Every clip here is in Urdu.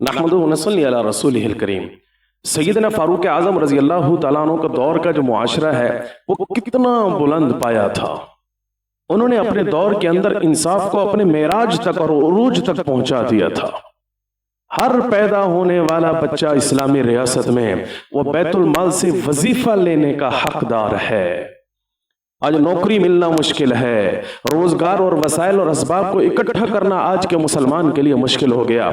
نحمد ونصلی علی رسول الکریم سیدنا فاروق اعظم رضی اللہ تعالیٰ عنہ کا دور کا جو معاشرہ ہے، وہ کتنا بلند پایا تھا۔ انہوں نے اپنے دور کے اندر انصاف کو اپنے معراج تک اور عروج تک پہنچا دیا تھا۔ ہر پیدا ہونے والا بچہ اسلامی ریاست میں وہ بیت المال سے وظیفہ لینے کا حقدار ہے۔ آج نوکری ملنا مشکل ہے، روزگار اور وسائل اور اسباب کو اکٹھا کرنا آج کے مسلمان کے لیے مشکل ہو گیا۔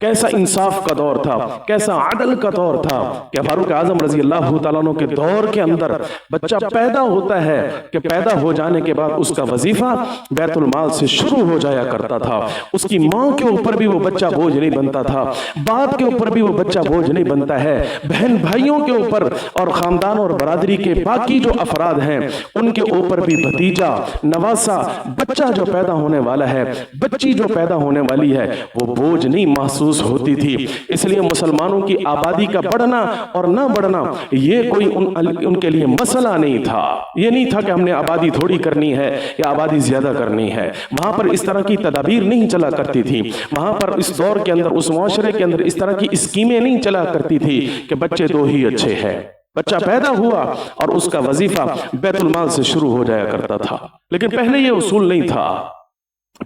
کیسا انصاف کا دور تھا کیسا عدل کا دور تھا کہ فاروق اعظم رضی اللہ تعالیٰ عنہ کے دور کے اندر بچہ پیدا ہوتا ہے کہ پیدا ہو جانے کے بعد اس کا وظیفہ بیت المال سے شروع ہو جایا کرتا تھا۔ اس کی ماں کے اوپر بھی وہ بچہ بوجھ نہیں بنتا تھا باپ کے اوپر بھی وہ بچہ بوجھ نہیں بنتا ہے۔ بہن بھائیوں کے اوپر اور خاندان اور برادری کے باقی جو افراد ہیں ان کے اوپر بھی بھتیجا نواسا بچہ جو پیدا ہونے والا ہے بچی جو پیدا ہونے والی ہے وہ بوجھ نہیں محسوس محسوس ہوتی تھی۔ اس لیے مسلمانوں کی آبادی کا بڑھنا اور نہ بڑھنا یہ کوئی ان, ان کے لیے مسئلہ نہیں تھا۔ یہ نہیں تھا کہ ہم نے آبادی تھوڑی کرنی ہے یا آبادی زیادہ کرنی ہے۔ وہاں پر اس طرح کی تدابیر نہیں چلا کرتی تھی۔ وہاں پر اس دور کے اندر اس معاشرے کے اندر اس طرح کی اسکیمیں نہیں چلا کرتی تھی کہ بچے دو ہی اچھے ہیں۔ بچہ پیدا ہوا اور اس کا وظیفہ بیت المال سے شروع ہو جایا کرتا تھا۔ لیکن پہلے یہ اصول نہیں تھا۔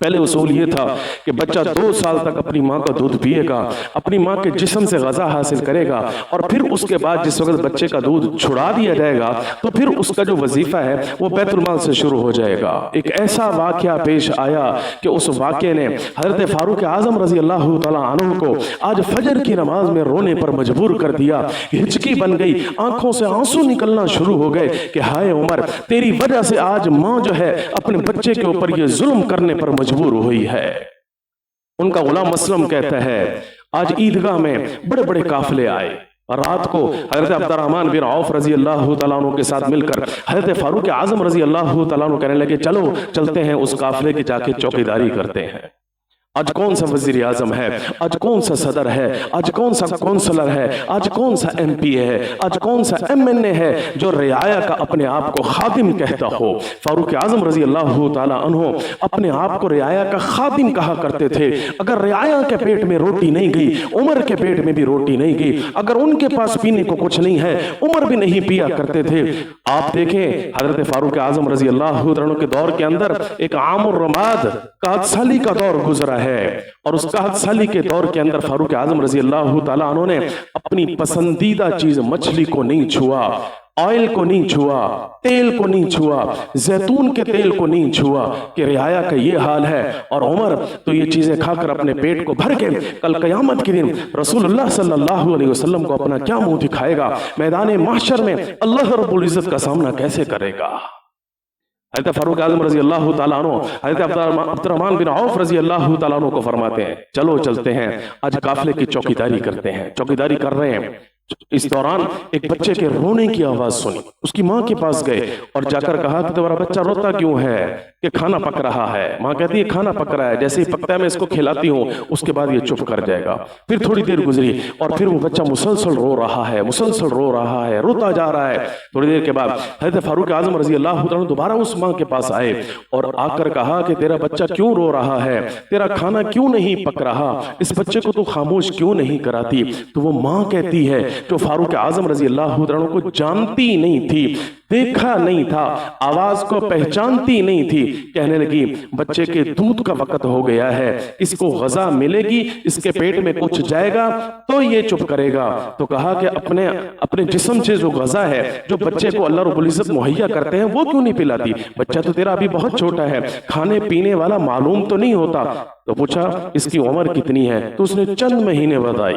پہلے اصول یہ تھا کہ بچہ دو سال تک اپنی ماں کا دودھ پیے گا اپنی ماں کے جسم سے غذا حاصل کرے گا اور پھر اس کے بعد جس وقت بچے کا دودھ چھڑا دیا جائے گا تو پھر اس کا جو وظیفہ ہے وہ بیت المال سے شروع ہو جائے گا۔ ایک ایسا واقعہ پیش آیا کہ اس واقعے نے حضرت فاروق اعظم رضی اللہ تعالیٰ عنہ کو آج فجر کی نماز میں رونے پر مجبور کر دیا۔ ہچکی بن گئی آنکھوں سے آنسو نکلنا شروع ہو گئے کہ ہائے عمر تیری وجہ سے آج ماں جو ہے اپنے بچے کے اوپر یہ ظلم کرنے پر مجبور ہوئی ہے۔ ان کا غلام مسلم کہتا ہے، آج عیدگاہ میں بڑے بڑے قافلے آئے۔ رات کو حضرت عبد الرحمن بن عوف رضی اللہ تعالیٰ عنہ کے ساتھ مل کر حضرت فاروق اعظم رضی اللہ تعالیٰ عنہ کہنے لگے، چلو چلتے ہیں اس قافلے کی جا کے چوکیداری کرتے ہیں۔ آج کون سا وزیر اعظم ہے؟ آج کون سا صدر ہے؟ آج کون سا کونسلر ہے؟ آج کون سا ایم پی ہے؟ آج کون سا ایم این اے ہے جو رعایا کا اپنے آپ کو خادم کہتا ہو؟ فاروق اعظم رضی اللہ تعالیٰ عنہ اپنے آپ کو رعایا کا خادم کہا کرتے تھے۔ اگر رعایا کے پیٹ میں روٹی نہیں گئی، عمر کے پیٹ میں بھی روٹی نہیں گئی، اگر ان کے پاس پینے کو کچھ نہیں ہے، عمر بھی نہیں پیا کرتے تھے۔ آپ دیکھیں حضرت فاروق اعظم رضی اللہ عنہ کے دور کے اندر ایک عام الرماد قاد سالی کا دور گزرا ہے۔ ہے۔ اور اس قحط سالی کے دور کے اندر فاروق اعظم رضی اللہ تعالیٰ عنہ نے اپنی پسندیدہ چیز مچھلی کو نہیں چھوا، آئل کو نہیں چھوا، تیل کو نہیں چھوا، زیتون کے تیل کو نہیں چھوا کہ رعایا کا یہ حال ہے۔ اور عمر تو یہ چیزیں کھا کر اپنے پیٹ کو بھر کے کل قیامت کے دن رسول اللہ صلی اللہ علیہ وسلم کو اپنا کیا منہ دکھائے گا؟ میدان محشر میں اللہ رب العزت کا سامنا کیسے کرے گا؟ حضرت فاروق اعظم رضی اللہ تعالیٰ عنہ، حضرت عبد الرحمن بن عوف رضی اللہ تعالیٰ عنہ کو فرماتے ہیں، چلو چلتے ہیں، آج قافلے کی چوکیداری کرتے ہیں، چوکیداری کر رہے ہیں۔ اس دوران ایک بچے کے رونے کی آواز سنی۔ اس کی ماں کے پاس گئے اور جا کر کہا کہ تمہارا بچہ روتا کیوں ہے؟ کہ کھانا پک رہا ہے۔ ماں کہتی ہے، کھانا پک رہا ہے۔ جیسے ہی پکتا ہے، میں اس کو کھلاتی ہوں۔ اس کے بعد یہ چپ کر جائے گا۔ پھر تھوڑی دیر گزری اور پھر وہ بچہ مسلسل رو رہا ہے، مسلسل رو رہا ہے، روتا جا رہا ہے۔ تھوڑی دیر کے بعد حضرت فاروق اعظم رضی اللہ عنہ دوبارہ اس ماں کے پاس آئے اور آ کر کہا کہ تیرا بچہ کیوں رو رہا ہے؟ تیرا کھانا کیوں نہیں پک رہا؟ اس بچے کو تو خاموش کیوں نہیں کراتی؟ تو وہ ماں کہتی ہے جو فاروق اعظم رضی اللہ عنہ کو جانتی نہیں تھی، دیکھا نہیں تھا، آواز کو پہچانتی نہیں تھی۔ کہنے لگی، بچے کے دودھ کا وقت ہو گیا ہے، اس کو غذا ملے گی، اس کے پیٹ میں کچھ جائے گا تو یہ چپ کرے گا۔ تو کہا کہ اپنے اپنے جسم سے جو غذا ہے، جو بچے کو اللہ رب العزت مہیا کرتے ہیں، وہ کیوں نہیں پلاتی؟ بچہ تو تیرا ابھی بہت چھوٹا ہے، کھانے پینے والا معلوم تو نہیں ہوتا۔ تو پوچھا، اس کی عمر کتنی ہے؟ تو اس نے چند مہینے بتائی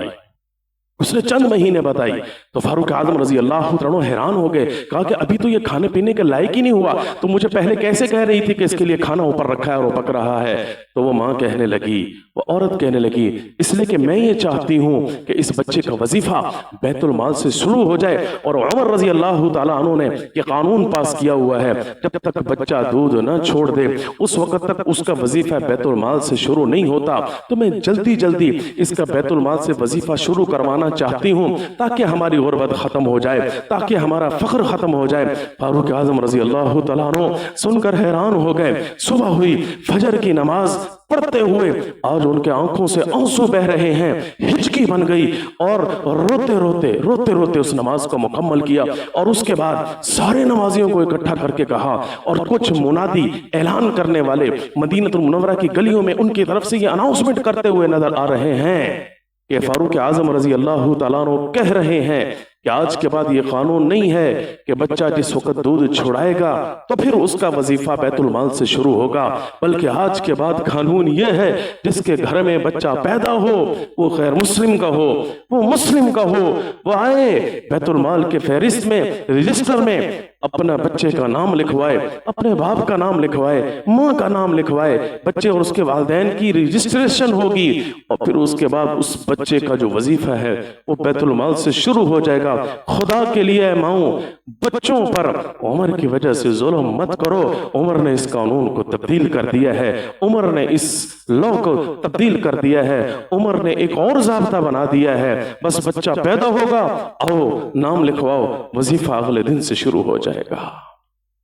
اس نے چند مہینے بتائی۔ تو فاروق اعظم رضی اللہ عنہ حیران ہو گئے۔ کہا کہ ابھی تو یہ کھانے پینے کے لائق ہی نہیں ہوا۔ تو مجھے پہلے کیسے کہہ رہی تھی کہ اس کے لیے کھانا اوپر رکھا ہے اور پک رہا ہے؟ تو وہ ماں کہنے لگی، وہ عورت کہنے لگی، اس لیے کہ میں یہ چاہتی ہوں کہ اس بچے کا وظیفہ بیت المال سے شروع ہو جائے۔ اور عمر رضی اللہ تعالیٰ عنہ نے یہ قانون پاس کیا ہوا ہے۔ جب تک بچہ دودھ نہ چھوڑ دے، اس وقت تک اس کا وظیفہ بیت المال سے شروع نہیں ہوتا۔ تو میں جلدی جلدی اس کا بیت المال سے وظیفہ شروع کروانا چاہتی ہوں تاکہ ہماری غربت ختم ہو جائے تاکہ ہمارا فخر ختم ہو جائے۔ فاروق اعظم رضی اللہ تعالیٰ عنہ سن کر حیران ہو گئے۔ صبح ہوئی فجر کی نماز پڑھتے ہوئے آج ان کے آنکھوں سے آنسو بہ رہے ہیں۔ ہچکی بن گئی اور روتے روتے روتے روتے اس نماز کو مکمل کیا اور اس کے بعد سارے نمازیوں کو اکٹھا کر کے کہا اور کچھ منادی اعلان کرنے والے مدینہ المنورہ کی گلیوں میں ان کی طرف سے یہ اناؤنسمنٹ کرتے ہوئے نظر آ رہے ہیں۔ کہ فاروق اعظم رضی اللہ تعالیٰ عنہ کہہ رہے ہیں کہ آج کے بعد یہ قانون نہیں ہے کہ بچہ جس وقت دودھ چھوڑائے گا تو پھر اس کا وظیفہ بیت المال سے شروع ہوگا بلکہ آج کے بعد قانون یہ ہے جس کے گھر میں بچہ پیدا ہو وہ غیر مسلم کا ہو وہ مسلم کا ہو وہ آئے بیت المال کے فہرست میں رجسٹر میں اپنا بچے کا نام لکھوائے اپنے باپ کا نام لکھوائے ماں کا نام لکھوائے بچے اور اس کے والدین کی رجسٹریشن ہوگی اور پھر اس کے بعد اس بچے کا جو وظیفہ ہے وہ بیت المال سے شروع ہو جائے گا۔ خدا کے لیے ماؤں بچوں پر عمر کی وجہ سے ظلم مت کرو۔ عمر نے اس قانون کو تبدیل کر دیا ہے۔ عمر نے اس لو کو تبدیل کر دیا ہے۔ عمر نے ایک اور ضابطہ بنا دیا ہے۔ بس بچہ پیدا ہوگا۔ آؤ، نام لکھواؤ۔ وظیفہ اگلے دن سے شروع ہو جائے گا۔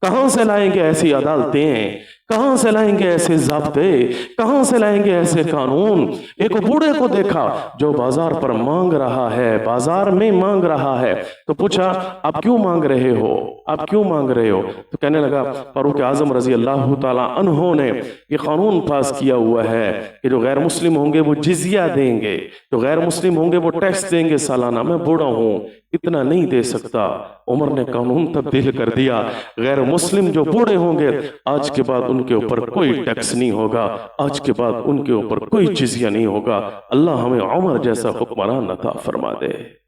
کہاں سے لائیں گے ایسی عدالتیں؟ کہاں سے لائیں گے ایسے ضابطے؟ کہاں سے لائیں گے ایسے قانون؟ ایک بوڑھے کو دیکھا جو بازار پر مانگ رہا ہے، بازار میں مانگ رہا ہے۔ تو پوچھا آپ کیوں مانگ رہے ہو؟ آپ کیوں مانگ رہے ہو؟ تو کہنے لگا، فاروق اعظم رضی اللہ تعالیٰ عنہ نے یہ قانون پاس کیا ہوا ہے کہ جو غیر مسلم ہوں گے وہ جزیہ دیں گے۔ جو غیر مسلم ہوں گے وہ ٹیکس دیں گے۔ سالانہ میں بوڑھا ہوں، اتنا نہیں دے سکتا۔ عمر نے قانون تبدیل کر دیا۔ غیر مسلم جو بوڑھے ہوں گے، آج کے بعد ان کے اوپر کوئی ٹیکس نہیں ہوگا۔ آج کے بعد ان کے اوپر کوئی جزیہ نہیں ہوگا۔ اللہ ہمیں عمر جیسا حکمران عطا فرما دے۔